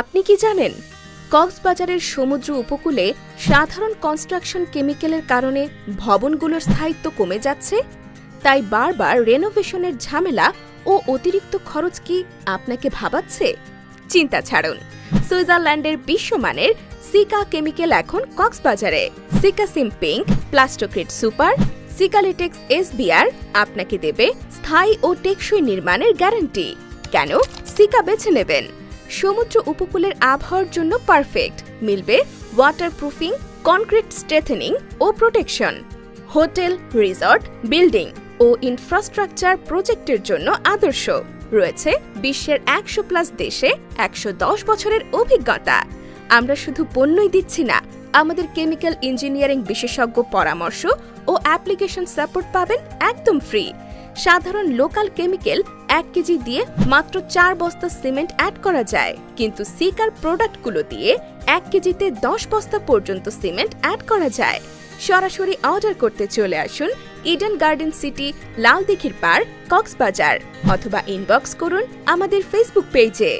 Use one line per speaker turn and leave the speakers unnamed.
আপনি কি জানেন, কক্সবাজারের সমুদ্র উপকূলে সাধারণ কনস্ট্রাকশন কেমিক্যালের কারণে ভবনগুলোর স্থায়িত্ব কমে যাচ্ছে? তাই বারবার রেনোভেশনের ঝামেলা ও অতিরিক্ত খরচ কি আপনাকে ভাবাচ্ছে? চিন্তা ছাড়ুন, সুইজারল্যান্ডের বিশ্বমানের সিকা কেমিক্যাল এখন কক্সবাজারে। সিকা সিম pink Plastocrete super Sikalatex SBR আপনাকে দেবে স্থায়ী ও টেকসই নির্মাণের গ্যারান্টি কেন? সিকা বেছে নেবেন। সমুদ্র উপকূলের আবহাওয়ার জন্য পারফেক্ট মিলবে ওয়াটারপ্রুফিং কনক্রিট স্ট্রেথেনিং ও প্রোটেকশন হোটেল রিসর্ট বিল্ডিং ও ইনফ্রাস্ট্রাকচার প্রজেক্টের জন্য আদর্শ। রয়েছে বিশ্বের একশো প্লাস দেশে একশো দশ বছরের অভিজ্ঞতা। আমরা শুধু পণ্যই দিচ্ছি না, আমাদের কেমিক্যাল ইঞ্জিনিয়ারিং বিশেষজ্ঞ পরামর্শ ও অ্যাপ্লিকেশন সাপোর্ট পাবেন একদম ফ্রি সাধারণ লোকাল কেমিক্যাল এক কেজি দিয়ে মাত্র চার বস্তা সিমেন্ট অ্যাড করা যায়। কিন্তু সিকার প্রোডাক্টগুলো দিয়ে এক কেজিতে দশ বস্তা পর্যন্ত সিমেন্ট অ্যাড করা যায়। সরাসরি অর্ডার করতে চলে আসুন ইডেন গার্ডেন সিটি লাল পার্ক পার কক্সবাজার, অথবা ইনবক্স করুন আমাদের ফেসবুক পেজে